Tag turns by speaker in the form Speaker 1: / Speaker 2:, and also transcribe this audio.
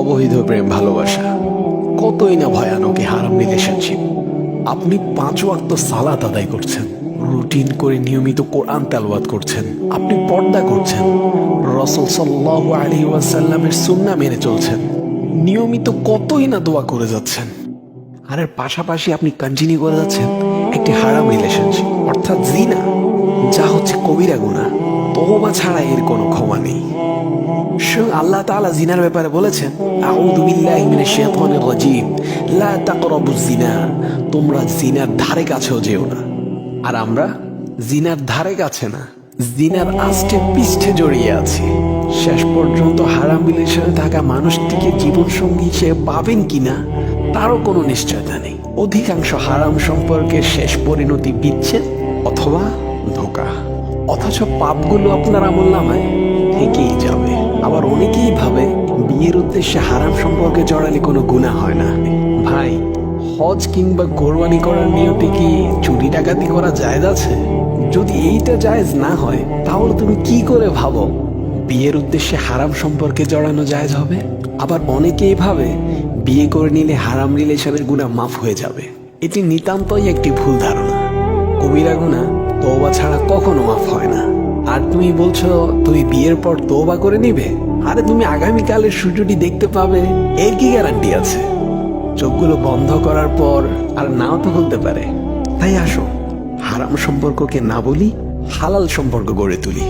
Speaker 1: অবহিত প্রেম ভালোবাসা। কতই না ভয়ানক হারাম রিলেশনশিপ আপনি পাঁচ ওয়াক্ত সালাত আদায় করছেন, রুটিন করে নিয়মিত কোরআন তেলবাদ করছেন, আপনি পর্দা করছেন, রসল সাল্লাহ আলী ওয়াসাল্লামের সুন্না মেনে চলছেন, নিয়মিত কতই না দোয়া করে যাচ্ছেন। আর এর পাশাপাশি আপনি কন্টিনিউ করে যাচ্ছেন একটি হারাম রিলেশনশিপ অর্থাৎ জিনা। কবিরা গুণা তওবা ছাড়া এর কোনো ক্ষমা নেই। স্বয়ং আল্লাহ তাআলা জিনার ব্যাপারে বলেছেন জিনা তোমরা জিনার ধারে কাছেও যেও না। আর আমরা জিনার ধারে কাছে না জিনার আষ্টে পৃষ্ঠে জড়িয়ে আছি। শেষ পর্যন্ত হারাম রিলেশনে থাকা মানুষটিকে জীবন সঙ্গী হিসেবে পাবেন কিনা, তারও কোনো নিশ্চয়তা নেই। অধিকাংশ হারাম সম্পর্কে শেষ পরিণতি বিচ্ছেদ অথবা ধোকা। অথচ পাপগুলো আপনার আমল নামায় থেকেই যাবে। আবার অনেকেই ভাবে বিয়ের উদ্দেশ্যে হারাম সম্পর্কে জড়ালে কোনো গুণা হয় না। ভাই, হজ কিংবা কোরবানি করার নিয়তে কি চুরি ডাকাতি করা জায়েজ আছে? যদি এইটা জায়েজ না হয়, তাহলে তুমি কি করে ভাবো? বিয়ের উদ্দেশ্যে হারাম সম্পর্কে জড়ানো জায়েজ হবে? আবার অনেকেই ভাবে বিয়ে করে নিলে হারাম রিলেশনের গুণা মাফ হয়ে যাবে। এটি নিতান্তই একটি ভুল ধারণা। কবিরা গুণা, তওবা ছাড়া কখনো মাফ হয় না। আর তুমি বলছো, তুমি বিয়ের পর তোবা করে নিবে? আরে তুমি আগামীকালের সূর্যটি দেখতে পাবে, এর কি গ্যারান্টি আছে? চোখগুলো বন্ধ করার পর আর নাও তো বলতে পারে। তাই আসো, হারাম সম্পর্ককে না বলি, হালাল সম্পর্ক গড়ে তুলি।